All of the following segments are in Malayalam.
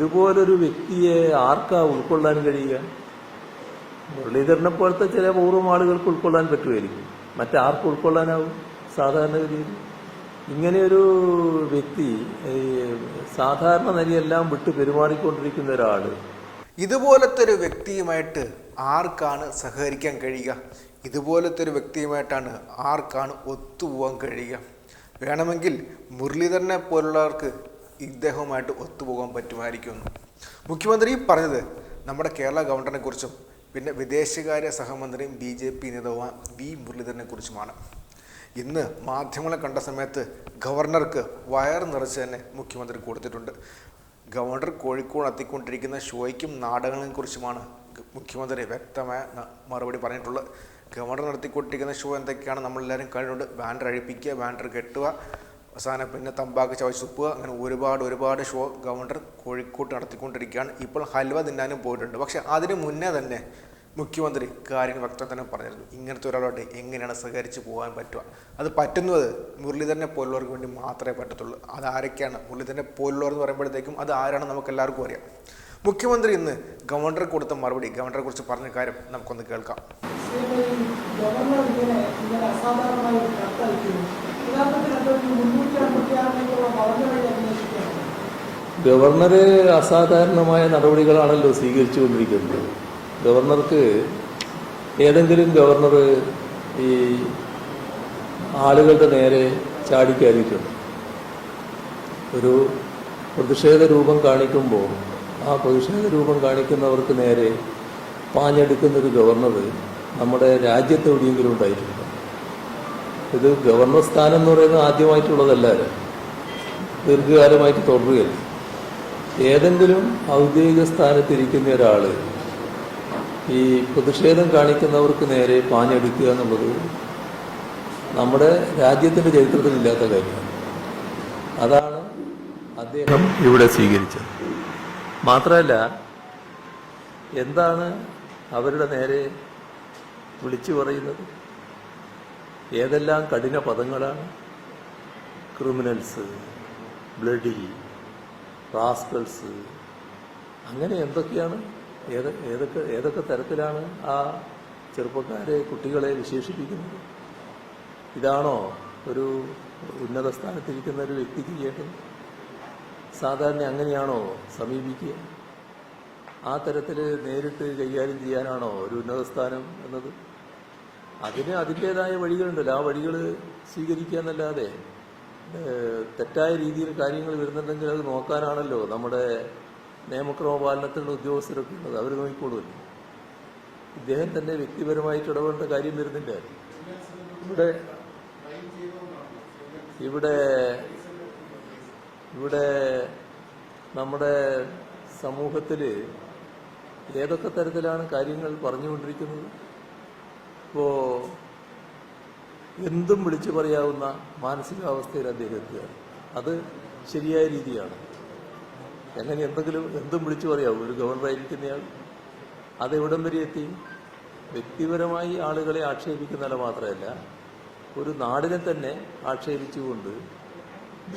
ഇതുപോലൊരു വ്യക്തിയെ ആർക്കാ ഉൾക്കൊള്ളാൻ കഴിയുക? മുരളീധരനെ പോലത്തെ ചില പൂർവം ആളുകൾക്ക് ഉൾക്കൊള്ളാൻ പറ്റുമായിരിക്കും. മറ്റാർക്ക് ഉൾക്കൊള്ളാനാവും സാധാരണഗതിയിൽ ഇങ്ങനെയൊരു വ്യക്തി സാധാരണ നിലയെല്ലാം വിട്ട് പെരുമാറിക്കൊണ്ടിരിക്കുന്ന ഒരാൾ. ഇതുപോലത്തെ ഒരു വ്യക്തിയുമായിട്ട് ആർക്കാണ് സഹകരിക്കാൻ കഴിയുക? ഇതുപോലത്തെ ഒരു വ്യക്തിയുമായിട്ടാണ് ആർക്കാണ് ഒത്തുപോകാൻ കഴിയുക? വേണമെങ്കിൽ മുരളീധരനെ പോലുള്ളവർക്ക് ഇദ്ദേഹവുമായിട്ട് ഒത്തുപോകാൻ പറ്റുമായിരിക്കുമെന്ന്. മുഖ്യമന്ത്രി പറഞ്ഞത് നമ്മുടെ കേരള ഗവർണറിനെ കുറിച്ചും പിന്നെ വിദേശകാര്യ സഹമന്ത്രിയും ബി ജെ പി നേതാവുമായ വി മുരളീധരനെ കുറിച്ചുമാണ് ഇന്ന് മാധ്യമങ്ങളെ കണ്ട സമയത്ത് ഗവർണർക്ക് വയർ നിറച്ച് തന്നെ മുഖ്യമന്ത്രി കൊടുത്തിട്ടുണ്ട്. ഗവർണർ കോഴിക്കോട് എത്തിക്കൊണ്ടിരിക്കുന്ന ഷോയ്ക്കും നാടകങ്ങളെയും കുറിച്ചുമാണ് മുഖ്യമന്ത്രി വ്യക്തമായ മറുപടി പറഞ്ഞിട്ടുള്ളത്. ഗവർണർ നടത്തിക്കൊണ്ടിരിക്കുന്ന ഷോ എന്തൊക്കെയാണ് നമ്മളെല്ലാവരും കണ്ടിട്ടുണ്ട്. ബാൻഡർ അഴിപ്പിക്കുക ബാൻഡർ കെട്ടുക അവസാനം പിന്നെ തമ്പാക്ക് ചവച്ച് തുപ്പുക അങ്ങനെ ഒരുപാട് ഒരുപാട് ഷോ ഗവർണർ കോഴിക്കോട്ട് നടത്തിക്കൊണ്ടിരിക്കുകയാണ്. ഇപ്പോൾ ഹൽവ തിന്നാനും പോയിട്ടുണ്ട്. പക്ഷേ അതിന് മുന്നേ തന്നെ മുഖ്യമന്ത്രി കാര്യങ്ങൾ വ്യക്തം തന്നെ പറഞ്ഞിരുന്നു. ഇങ്ങനത്തെ ഒരാളോട്ട് എങ്ങനെയാണ് സഹകരിച്ച് പോകാൻ പറ്റുക? അത് പറ്റുന്നത് മുരളീധരനെ പോലുള്ളവർക്ക് വേണ്ടി മാത്രമേ പറ്റത്തുള്ളൂ. അത് ആരൊക്കെയാണ്? മുരളീധരനെ പോലുള്ളവർ എന്ന് പറയുമ്പോഴത്തേക്കും അത് ആരാണെന്ന് നമുക്ക് എല്ലാവർക്കും അറിയാം. മുഖ്യമന്ത്രി ഇന്ന് ഗവർണർ കൊടുത്ത മറുപടി ഗവർണറെ കുറിച്ച് പറഞ്ഞ കാര്യം നമുക്കൊന്ന് കേൾക്കാം. ഗവർണറ് അസാധാരണമായ നടപടികളാണല്ലോ സ്വീകരിച്ചുകൊണ്ടിരിക്കുന്നത്. ഗവർണർക്ക് ഏതെങ്കിലും ഗവർണർ ഈ ആളുകളുടെ നേരെ ചാടിക്കയറിയിട്ടുണ്ട് ഒരു പ്രതിഷേധ രൂപം കാണിക്കുമ്പോൾ ആ പ്രതിഷേധ രൂപം കാണിക്കുന്നവർക്ക് നേരെ പാഞ്ഞെടുക്കുന്നൊരു ഗവർണർ നമ്മുടെ രാജ്യത്തെവിടെയെങ്കിലും ഉണ്ടായിട്ടുണ്ട് ഇത് ഗവർണർ സ്ഥാനം എന്ന് പറയുന്നത് ആദ്യമായിട്ടുള്ളതല്ല ദീർഘകാലമായിട്ട് തുടരുകയല്ല ഏതെങ്കിലും ഔദ്യോഗിക സ്ഥാനത്തിരിക്കുന്ന ഒരാൾ ഈ പ്രതിഷേധം കാണിക്കുന്നവർക്ക് നേരെ പാഞ്ഞെടുക്കുക എന്നുള്ളത് നമ്മുടെ രാജ്യത്തിന്റെ ചരിത്രത്തിലില്ലാത്ത കാര്യമാണ്. അതാണ് അദ്ദേഹം ഇവിടെ സ്വീകരിച്ചത്. മാത്രമല്ല എന്താണ് അവരുടെ നേരെ വിളിച്ചു പറയുന്നത്? ഏതെല്ലാം കഠിന പദങ്ങളാണ്? ക്രിമിനൽസ് ബ്ലഡി റാസ്കൾസ് അങ്ങനെ എന്തൊക്കെയാണ്? ഏത് ഏതൊക്കെ ഏതൊക്കെ തരത്തിലാണ് ആ ചെറുപ്പക്കാരെ കുട്ടികളെ വിശേഷിപ്പിക്കുന്നത്? ഇതാണോ ഒരു ഉന്നത സ്ഥാനത്തിരിക്കുന്ന ഒരു വ്യക്തിക്ക് ചെയ്യേണ്ടത് സാധാരണ അങ്ങനെയാണോ സമീപിക്കുക? ആ തരത്തിൽ നേരിട്ട് കൈകാര്യം ചെയ്യാനാണോ ഒരു ഉന്നത സ്ഥാനം എന്നത്? അതിന് അതിന്റെതായ വഴികളുണ്ടല്ലോ. ആ വഴികൾ സ്വീകരിക്കുക എന്നല്ലാതെ തെറ്റായ രീതിയിൽ കാര്യങ്ങൾ വരുന്നുണ്ടെങ്കിൽ അത് നോക്കാനാണല്ലോ നമ്മുടെ നിയമക്രമ പാലനത്തിലുള്ള ഉദ്യോഗസ്ഥരൊക്കെ ഉള്ളത്. അവർ നോക്കിക്കോളുമല്ലോ. ഇദ്ദേഹം തന്നെ വ്യക്തിപരമായിട്ട് ഇടപെടേണ്ട കാര്യം വരുന്നില്ല. ഇവിടെ ഇവിടെ ഇവിടെ നമ്മുടെ സമൂഹത്തിൽ ഏതൊക്കെ തരത്തിലാണ് കാര്യങ്ങൾ പറഞ്ഞുകൊണ്ടിരിക്കുന്നത്? ഇപ്പോ എന്തും വിളിച്ചു പറയാവുന്ന മാനസികാവസ്ഥയിൽ അദ്ദേഹം എത്തുകയാണ്. അത് ശരിയായ രീതിയാണ്. എങ്ങനെ എന്തെങ്കിലും എന്തും വിളിച്ചു പറയാവും. ഒരു ഗവർണറായിരിക്കുന്നയാൾ അതെവിടം വരെ എത്തി? വ്യക്തിപരമായി ആളുകളെ ആക്ഷേപിക്കുന്നതല്ല മാത്രമല്ല ഒരു നാടിനെ തന്നെ ആക്ഷേപിച്ചുകൊണ്ട്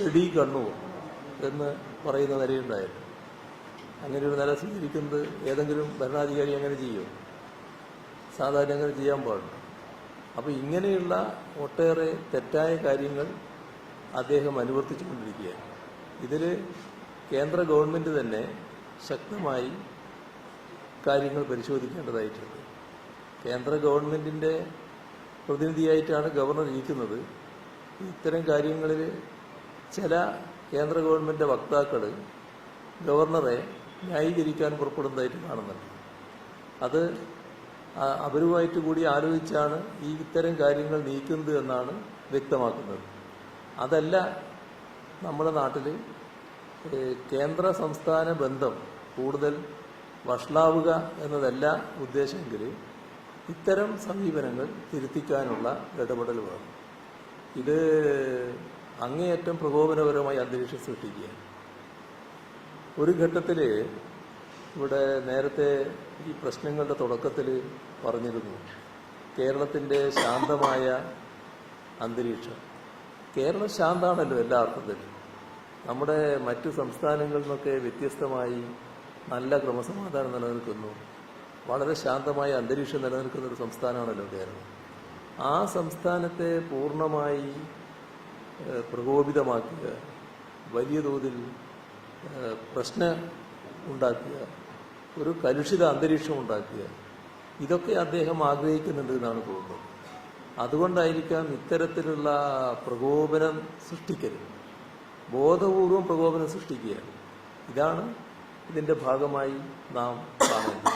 വെടി കണ്ണു എന്ന് പറയുന്ന നിലയുണ്ടായിരുന്നു. അങ്ങനെ ഒരു നില സ്വീകരിക്കുന്നത് ഏതെങ്കിലും ഭരണാധികാരി അങ്ങനെ ചെയ്യും? സാധാരണ അങ്ങനെ ചെയ്യാൻ പാടില്ല. അപ്പോൾ ഇങ്ങനെയുള്ള ഒട്ടേറെ തെറ്റായ കാര്യങ്ങൾ അദ്ദേഹം അനുവർത്തിച്ചുകൊണ്ടിരിക്കുകയാണ്. ഇതിൽ കേന്ദ്ര ഗവൺമെന്റ് തന്നെ ശക്തമായി കാര്യങ്ങൾ പരിശോധിക്കേണ്ടതായിട്ടുണ്ട്. കേന്ദ്ര ഗവൺമെന്റിന്റെ പ്രതിനിധിയായിട്ടാണ് ഗവർണർ ഇരിക്കുന്നത്. ഇത്തരം കാര്യങ്ങളിൽ ചില കേന്ദ്ര ഗവൺമെന്റ് വക്താക്കൾ ഗവർണറെ ന്യായീകരിക്കാൻ പുറപ്പെടുന്നതായിട്ട് കാണുന്നുണ്ട്. അത് അവരുമായിട്ട് കൂടി ആലോചിച്ചാണ് ഈ ഇത്തരം കാര്യങ്ങൾ നീക്കുന്നത് എന്നാണ് വ്യക്തമാക്കുന്നത്. അതല്ല നമ്മുടെ നാട്ടിൽ കേന്ദ്ര സംസ്ഥാന ബന്ധം കൂടുതൽ വഷളാവുക എന്നതല്ല ഉദ്ദേശമെങ്കിൽ ഇത്തരം സമീപനങ്ങൾ തിരുത്തിക്കാനുള്ള ഇടപെടൽ വേണം ഇത് അങ്ങേയറ്റം പ്രകോപനപരമായി അന്തരീക്ഷം സൃഷ്ടിക്കുകയാണ്. ഒരു ഘട്ടത്തിൽ ഇവിടെ നേരത്തെ ഈ പ്രശ്നങ്ങളുടെ തുടക്കത്തിൽ പറഞ്ഞിരുന്നു. കേരളത്തിന്റെ ശാന്തമായ അന്തരീക്ഷം. കേരളം ശാന്താണല്ലോ എല്ലാ അർത്ഥത്തിലും. നമ്മുടെ മറ്റു സംസ്ഥാനങ്ങളിൽ നിന്നൊക്കെ വ്യത്യസ്തമായി നല്ല ക്രമസമാധാനം നിലനിൽക്കുന്നു. വളരെ ശാന്തമായ അന്തരീക്ഷം നിലനിൽക്കുന്ന ഒരു സംസ്ഥാനമാണല്ലോ കേരളം. ആ സംസ്ഥാനത്തെ പൂർണമായി പ്രകോപിതമാക്കുക വലിയ തോതിൽ പ്രശ്നം ഉണ്ടാക്കുക ഒരു കലുഷിത അന്തരീക്ഷം ഉണ്ടാക്കുക ഇതൊക്കെ അദ്ദേഹം ആഗ്രഹിക്കുന്നുണ്ട് എന്നാണ് തോന്നുന്നത്. അതുകൊണ്ടായിരിക്കാം ഇത്തരത്തിലുള്ള പ്രകോപനം സൃഷ്ടിക്കരുത്. ബോധപൂർവം പ്രകോപനം സൃഷ്ടിക്കുകയാണ്. ഇതാണ് ഇതിന്റെ ഭാഗമായി നാം കാണുന്നത്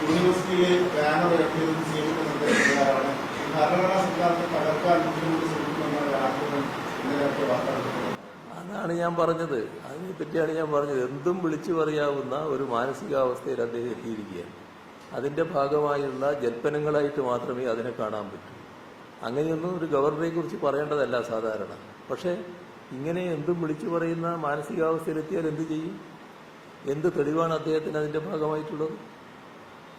യൂണിവേഴ്സിറ്റിയിലെ ബാനർ ഇറക്കിയതും നിർദ്ദേശപ്രകാരമാണ് ഭരണഘടനാ സിദ്ധാന്തം തകർക്കാൻ മുഖ്യമന്ത്രി ശ്രമിക്കുമെന്നുള്ള ആഗ്രഹം ഇന്നലെ വാർത്തകൾ അതാണ് ഞാൻ പറഞ്ഞത്. അതിനെ പറ്റിയാണ് ഞാൻ പറഞ്ഞത്. എന്തും വിളിച്ചു പറയാവുന്ന ഒരു മാനസികാവസ്ഥയിൽ അദ്ദേഹം എത്തിയിരിക്കുകയാണ്. അതിന്റെ ഭാഗമായുള്ള ജൽപ്പനങ്ങളായിട്ട് മാത്രമേ അതിനെ കാണാൻ പറ്റൂ. അങ്ങനെയൊന്നും ഒരു ഗവർണറെ കുറിച്ച് പറയേണ്ടതല്ല സാധാരണ. പക്ഷേ ഇങ്ങനെ എന്തും വിളിച്ചു പറയുന്ന മാനസികാവസ്ഥയിലെത്തിയാൽ എന്ത് ചെയ്യും? എന്ത് തെളിവാണ് അദ്ദേഹത്തിന് അതിന്റെ ഭാഗമായിട്ടുള്ളത്?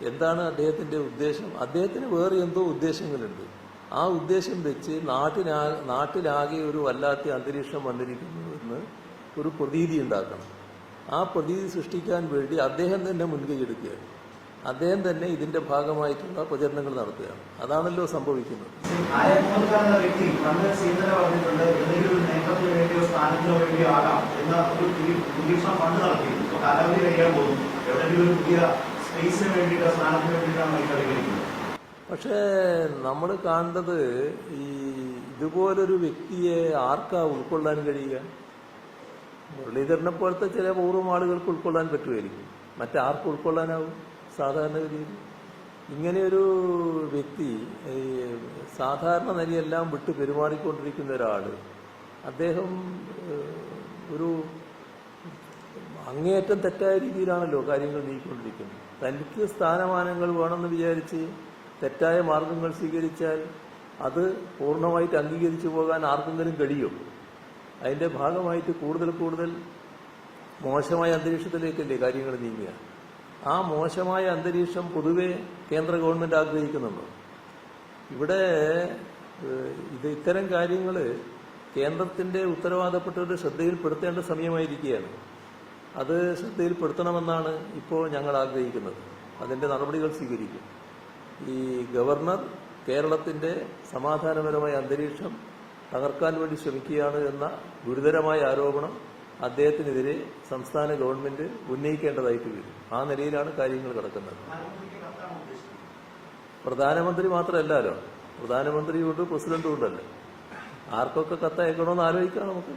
എന്താണ് അദ്ദേഹത്തിന്റെ ഉദ്ദേശം? അദ്ദേഹത്തിന് വേറെ എന്തോ ഉദ്ദേശങ്ങളുണ്ട്. ആ ഉദ്ദേശം വെച്ച് നാട്ടിനാ നാട്ടിലാകെ ഒരു വല്ലാത്ത അന്തരീക്ഷം വന്നിരിക്കുന്നു ഒരു പ്രതീതി ഉണ്ടാക്കണം. ആ പ്രതീതി സൃഷ്ടിക്കാൻ വേണ്ടി അദ്ദേഹം തന്നെ മുൻകൈ എടുക്കുകയാണ്. അദ്ദേഹം തന്നെ ഇതിന്റെ ഭാഗമായിട്ടുള്ള പ്രചരണങ്ങൾ നടത്തുകയാണ്. അതാണല്ലോ സംഭവിക്കുന്നത്. പക്ഷേ നമ്മൾ കാണേണ്ടത് ഈ ഇതുപോലൊരു വ്യക്തിയെ ആർക്കാ ഉൾക്കൊള്ളാൻ കഴിയുക? മുരളീധരനെ പോലത്തെ ചില പൂർവം ആളുകൾക്ക് ഉൾക്കൊള്ളാൻ പറ്റുമായിരിക്കും. മറ്റാർക്ക് ഉൾക്കൊള്ളാനാവും സാധാരണഗതിയിൽ. ഇങ്ങനെയൊരു വ്യക്തി ഈ സാധാരണ നിലയെല്ലാം വിട്ട് പെരുമാറിക്കൊണ്ടിരിക്കുന്ന ഒരാൾ അദ്ദേഹം ഒരു അങ്ങേയറ്റം തെറ്റായ രീതിയിലാണല്ലോ കാര്യങ്ങൾ നീക്കിക്കൊണ്ടിരിക്കുന്നത്. തനിക്ക് സ്ഥാനമാനങ്ങൾ വേണമെന്ന് വിചാരിച്ച് തെറ്റായ മാർഗങ്ങൾ സ്വീകരിച്ചാൽ അത് പൂർണമായിട്ട് അംഗീകരിച്ചു പോകാൻ ആർക്കെങ്കിലും കഴിയും അതിന്റെ ഭാഗമായിട്ട് കൂടുതൽ കൂടുതൽ മോശമായ അന്തരീക്ഷത്തിലേക്കല്ലേ കാര്യങ്ങൾ നീങ്ങുക. ആ മോശമായ അന്തരീക്ഷം പൊതുവെ കേന്ദ്ര ഗവൺമെന്റ് ആഗ്രഹിക്കുന്നുണ്ടോ? ഇവിടെ ഇത് ഇത്തരം കാര്യങ്ങൾ കേന്ദ്രത്തിന്റെ ഉത്തരവാദപ്പെട്ടവരുടെ ശ്രദ്ധയിൽപ്പെടുത്തേണ്ട സമയമായിരിക്കുകയാണ്. അത് ശ്രദ്ധയിൽപ്പെടുത്തണമെന്നാണ് ഇപ്പോൾ ഞങ്ങൾ ആഗ്രഹിക്കുന്നത്. അതിന്റെ നടപടികൾ സ്വീകരിക്കും. ഈ ഗവർണർ കേരളത്തിന്റെ സമാധാനപരമായ അന്തരീക്ഷം തകർക്കാൻ വേണ്ടി ശ്രമിക്കുകയാണ് എന്ന ഗുരുതരമായ ആരോപണം അദ്ദേഹത്തിനെതിരെ സംസ്ഥാന ഗവൺമെന്റ് ഉന്നയിക്കേണ്ടതായിട്ട് വരും. ആ നിലയിലാണ് കാര്യങ്ങൾ കിടക്കുന്നത് പ്രധാനമന്ത്രി മാത്രമല്ലല്ലോ. പ്രധാനമന്ത്രിയുണ്ട് പ്രസിഡന്റും ഉണ്ടല്ലോ. ആർക്കൊക്കെ കത്തയക്കണമെന്ന് ആലോചിക്കാം നമുക്ക്.